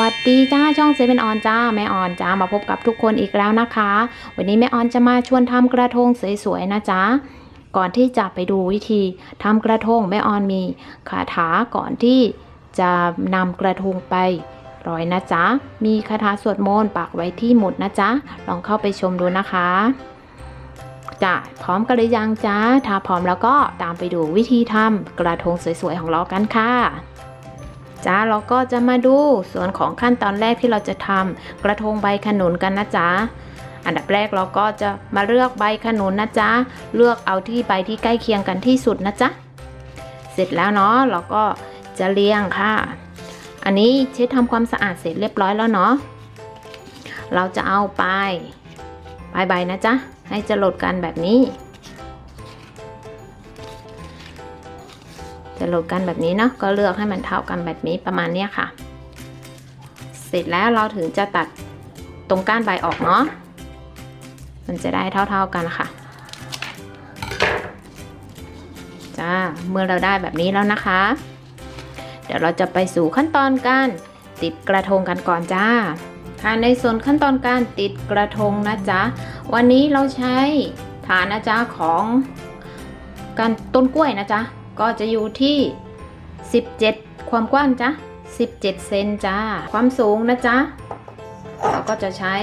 วัสดีจ้าช่องเซเว่นออนจ้าแม่ออนจ้ามาพบกับทุกคนอีกแล้วนะคะ วันนี้แม่ออนจะมาชวนทำกระทงสวยๆนะจ๊ะก่อนที่จะไปดูวิธีทำกระทงแม่ออนมีคาถาก่อนที่จะนำกระทงไปร้อยนะจ๊ะมีคาถาสวดมนต์ปักไว้ที่หมุดนะจ๊ะลองเข้าไปชมดูนะคะจ้ะพร้อมกันหรือยังจ้าถ้าพร้อมแล้วก็ตามไปดูวิธีทำกระทงสวยๆของเรากันค่ะ จ้าเราก็จะมาดูส่วนของขั้นตอนแรกที่เราจะทำกระทงใบขนุนกันนะจ๊ะอันดับแรกเราก็จะมาเลือกใบขนุนนะจ๊ะเลือกเอาที่ใบที่ใกล้เคียงกันที่สุดนะจ๊ะเสร็จแล้วเนาะเราก็จะเรียงค่ะ อันนี้เช็ดทำความสะอาดเสร็จเรียบร้อยแล้วเนาะเราจะเอาไปปลายใบนะจ๊ะให้จะหลดกันแบบนี้ จะโหลดกันแบบนี้เนาะก็เลือกให้มันเท่ากันแบบนี้ประมาณเนี้ยค่ะ เสร็จแล้วเราถึงจะตัดตรงก้านใบออกเนาะมันจะได้เท่าๆกันค่ะจ้าเมื่อเราได้แบบนี้แล้วนะคะ เดี๋ยวเราจะไปสู่ขั้นตอนการติดกระทงกันก่อนจ้าค่ะในส่วนขั้นตอนการติดกระทงนะจ๊ะ วันนี้เราใช้ฐานนะจ๊ะของการต้นกล้วยนะจ๊ะ ก็จะอยู่ที่ 17 ความกว้างจ้ะ17 เซนจ้า ความสูงนะจ๊ะเราก็จะใช้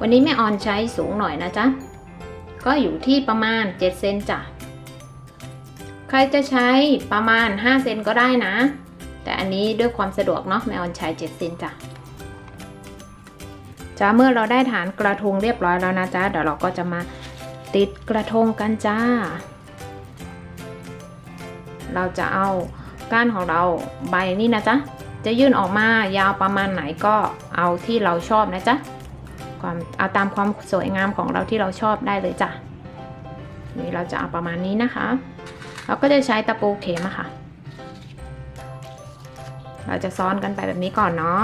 วันนี้แม่ออนใช้สูงหน่อยนะจ๊ะ ก็อยู่ที่ประมาณ 7 เซนจ้ะ ใครจะใช้ประมาณ 5 เซนก็ได้นะ แต่อันนี้ด้วยความสะดวกเนาะแม่ออนใช้ 7 เซนจ้ะจ้าเมื่อเราได้ฐานกระทงเรียบร้อยแล้วนะจ๊ะ เดี๋ยวเราก็จะมาติดกระทงกันจ้า เราจะเอาก้านของเราใบนี่นะจ๊ะ จะยื่นออกมายาวประมาณไหนก็เอาที่เราชอบนะจ๊ะความเอาตามความสวยงามของเราที่เราชอบได้เลยจ้ะนี่เราจะเอาประมาณนี้นะคะ เราก็จะใช้ตะปูเข็มอะค่ะ เราจะซ้อนกันไปแบบนี้ก่อนเนาะ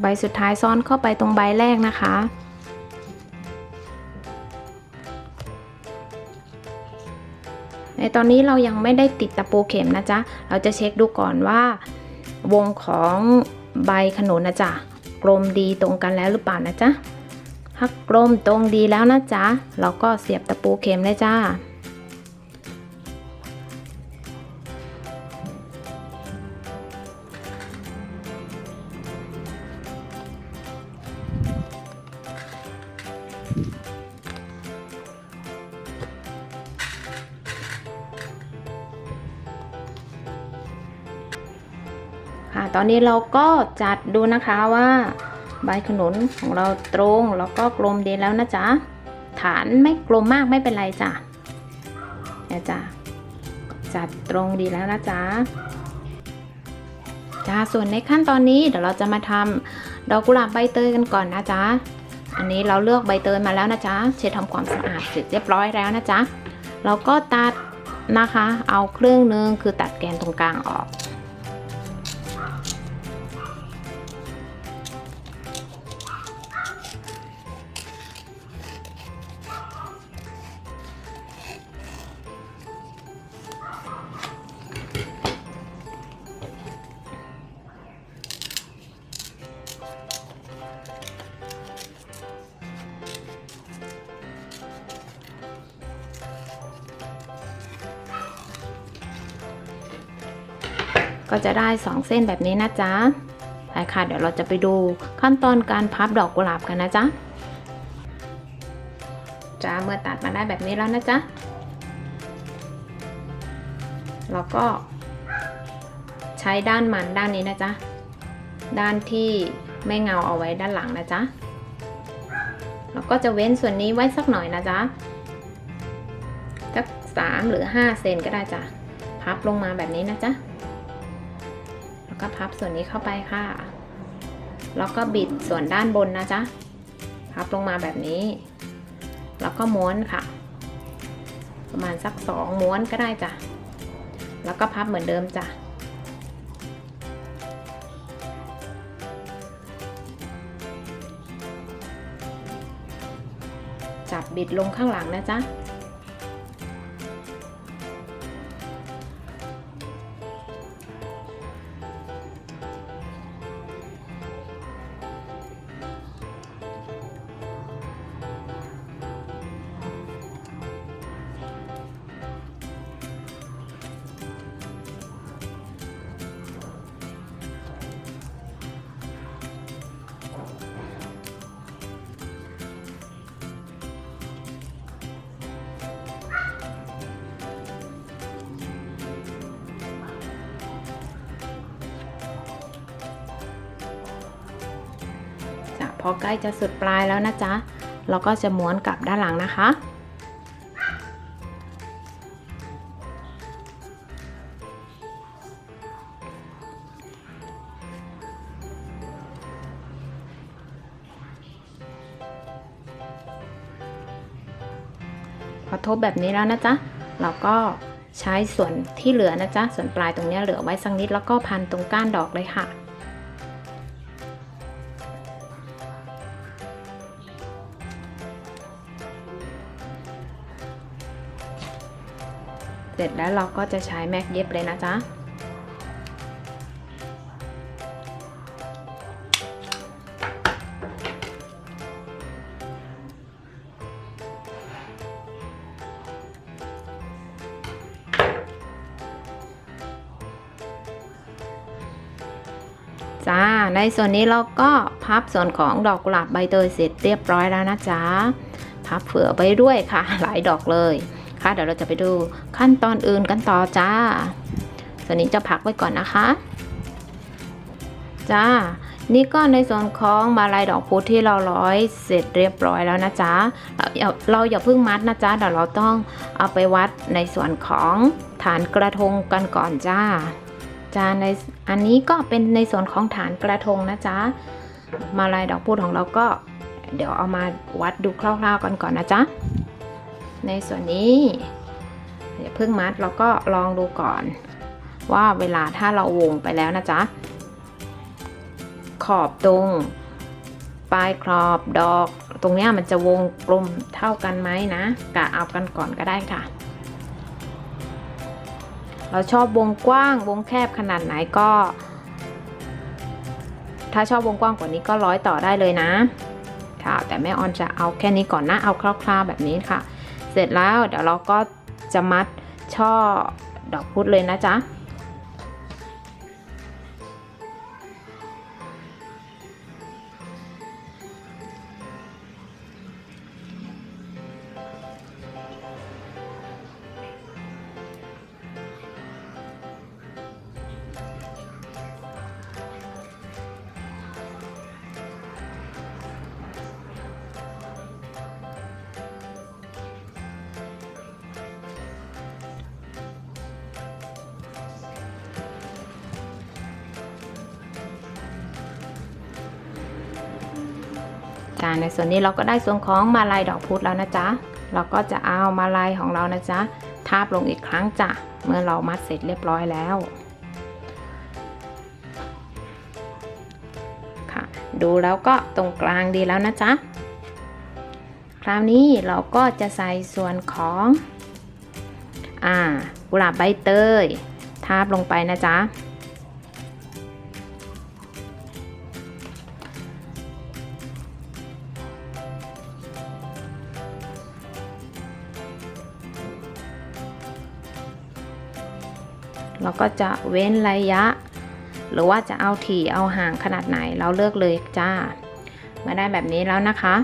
ใบสุดท้ายซ้อนเข้าไปตรงใบแรกนะคะ ในตอนนี้เรายังไม่ได้ติดตะปูเข็มนะจ๊ะ เราจะเช็คดูก่อนว่า วงของใบขนุนนะจ๊ะ กลมดีตรงกันแล้วหรือเปล่านะจ๊ะถ้ากลมตรงดีแล้วนะจ๊ะ เราก็เสียบตะปูเข็มเลยจ้า อนนี้เราก็จัดดูนะคะว่าใบขนุนของเราตรงแล้วก็กลมดีแล้วนะจ๊ะ ฐานไม่กลมมากไม่เป็นไรจ้ะนี่ยจ้ะจัดตรงดีแล้วนะจ๊ะจ้าส่วนในขั้นตอนนี้เดี๋ยวเราจะมาทำดอกกุหลาบใบเตยกันก่อนนะจ๊ะ อันนี้เราเลือกใบเตยมาแล้วนะจ๊ะ เช็ดทำความสะอาดเสร็จเรียบร้อยแล้วนะจ๊ะ เราก็ตัดนะคะ เอาครึ่งหนึงคือตัดแกนตรงกลางออก ก็จะได้ 2 เส้นแบบนี้นะจ๊ะไปค่ะ เดี๋ยวเราจะไปดูขั้นตอนการพับดอกกุหลาบกันนะจ๊ะจ้าเมื่อตัดมาได้แบบนี้แล้วนะจ๊ะเราก็ใช้ด้านมันด้านนี้นะจ๊ะ ด้านที่ไม่เงาเอาไว้ด้านหลังนะจ๊ะเราก็จะเว้นส่วนนี้ไว้สักหน่อยนะจ๊ะ สักสามหรือห้าเซนก็ได้จ้ะ พับลงมาแบบนี้นะจ๊ะ ก็พับส่วนนี้เข้าไปค่ะ แล้วก็บิดส่วนด้านบนนะจ๊ะ พับลงมาแบบนี้ แล้วก็ม้วนค่ะ ประมาณสักสองม้วนก็ได้จ้ะ แล้วก็พับเหมือนเดิมจ้ะจับบิดลงข้างหลังนะจ๊ะจ้ะ พอใกล้จะสุดปลายแล้วนะจ๊ะ เราก็จะม้วนกลับด้านหลังนะคะ พอทบแบบนี้แล้วนะจ๊ะ เราก็ใช้ส่วนที่เหลือนะจ๊ะ ส่วนปลายตรงนี้เหลือไว้สักนิดแล้วก็พันตรงก้านดอกเลยค่ะ เสร็จแล้วเราก็จะใช้แม็กเย็บเลยนะจ๊ะจ้า ในส่วนนี้เราก็พับส่วนของดอกกุหลาบใบเตยเสร็จเรียบร้อยแล้วนะจ๊ะ พับเผื่อไปด้วยค่ะ หลายดอกเลย ค่ะเดี๋ยวเราจะไปดูขั้นตอนอื่นกันต่อจ้า ส่วนนี้จะพักไว้ก่อนนะคะ จ้า นี่ก็ในส่วนของมาลายดอกพุธที่เราร้อยเสร็จเรียบร้อยแล้วนะจ๊ะเราอย่าเราอย่าเพิ่งมัดนะจ๊ะเดี๋ยวเราต้องเอาไปวัดในส่วนของฐานกระทงกันก่อนจ้าจ้าในอันนี้ก็เป็นในส่วนของฐานกระทงนะจ๊ะ มาลายดอกพุธของเราก็ เดี๋ยวเอามาวัดดูคร่าวๆกันก่อนนะจ๊ะ ในส่วนนี้อย่าเพิ่งมัดเราก็ลองดูก่อน ว่าเวลาถ้าเราวงไปแล้วนะจ๊ะ ขอบตรงปลายขอบดอก ตรงเนี้ยมันจะวงกลมเท่ากันไหมนะกะเอากันก่อนก็ได้ค่ะ เราชอบวงกว้างวงแคบขนาดไหนก็ ถ้าชอบวงกว้างกว่านี้ก็ร้อยต่อได้เลยนะค่ะแต่แม่ออนจะเอาแค่นี้ก่อนนะเอาคร่าวๆแบบนี้ค่ะ เสร็จแล้วเดี๋ยวเราก็จะมัดช่อดอกพุธเลยนะจ๊ะ ในส่วนนี้เราก็ได้ส่วนของมาลายดอกพุธแล้วนะจ๊ะ เราก็จะเอามาลายของเรานะจ๊ะ ทาบลงอีกครั้งจ้ะ เมื่อเรามัดเสร็จเรียบร้อยแล้วค่ะดูแล้วก็ตรงกลางดีแล้วนะจ๊ะ คราวนี้เราก็จะใส่ส่วนของอ่ากุหลาบใบเตย ทาบลงไปนะจ๊ะ เราก็จะเว้นระยะ หรือว่าจะเอาถี่เอาห่างขนาดไหนเราเลือกเลยจ้าเมื่อได้แบบนี้แล้วนะคะ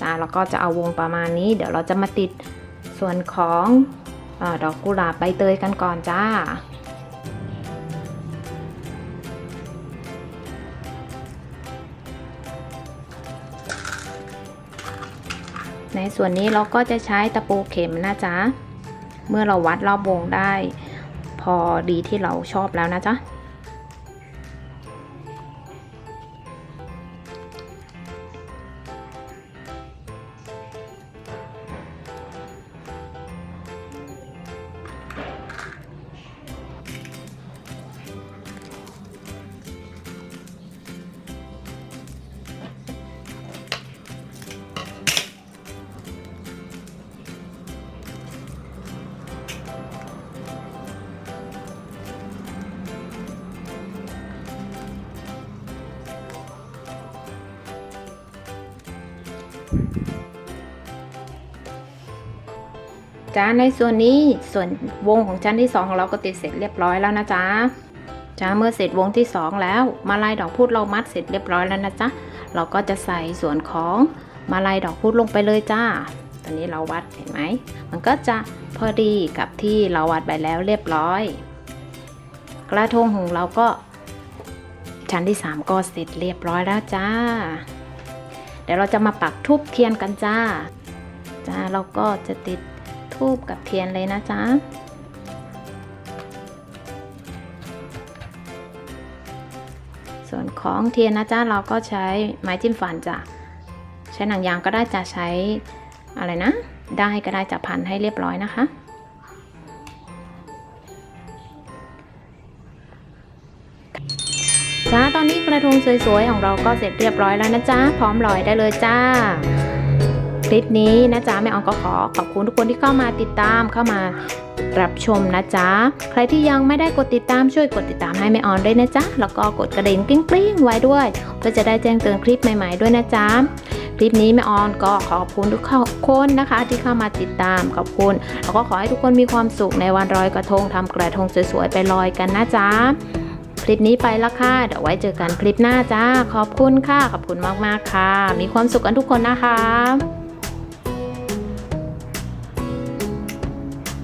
จ้าแล้วก็จะเอาวงประมาณนี้ เดี๋ยวเราจะมาติดส่วนของ ดอกกุหลาบใบเตยกันก่อนจ้า ในส่วนนี้เราก็จะใช้ตะปูเข็มนะจ๊ะ เมื่อเราวัดรอบวงได้ พอดีที่เราชอบแล้วนะจ๊ะ จ้าในส่วนนี้ส่วนวงของชั้นที่สองของเราก็ติดเสร็จเรียบร้อยแล้วนะจ๊ะจ้าเมื่อเสร็จวงที่สองแล้ว มาลายดอกพุธเรามัดเสร็จเรียบร้อยแล้วนะจ๊ะเราก็จะใส่ส่วนของมาลายดอกพุธลงไปเลยจ้า ตอนนี้เราวัดเห็นไหม มันก็จะพอดีกับที่เราวัดไปแล้วเรียบร้อย กระทงของเราก็ชั้นที่สามก็เสร็จเรียบร้อยแล้วจ้า เดี๋ยวเราจะมาปักทูบเทียนกันจ้า จ้าเราก็จะติด ทูบกับเทียนเลยนะจ๊ะส่วนของเทียนนะจ๊ะเราก็ใช้ไม้จิ้มฟันจ้ะใช้หนังยางก็ได้จะใช้อะไรนะ ได้ก็ได้จะพันให้เรียบร้อยนะคะจ้าตอนนี้กระทงสวยๆของเราก็เสร็จเรียบร้อยแล้วนะจ๊ะ พร้อมลอยได้เลยจ้า ลิปนี้นะจ๊ะแม่ออนก็ขอขอบคุณทุกคนที่เข้ามาติดตามเข้ามารับชมนะจ๊ะ ใครที่ยังไม่ได้กดติดตามช่วยกดติดตามให้แม่ออนด้วยนะจ๊ะ แล้วก็กดกระดิ่งกริ้งๆไว้ด้วย เพื่อจะได้แจ้งเตือนคลิปใหม่ ๆด้วยนะจ๊ะ คลิปนี้แม่ออนก็ขอบคุณทุกคนนะคะ ที่เข้ามาติดตามขอบคุณ แล้วก็ขอให้ทุกคนมีความสุขในวันลอยกระทงทำกระทงสวยๆไปลอยกันนะจ๊ะ คลิปนี้ไปละค่ะ เดี๋ยวไว้เจอกันคลิปหน้าจ้า ขอบคุณค่ะ ขอบคุณมากๆค่ะ มีความสุขกันทุกคนนะคะ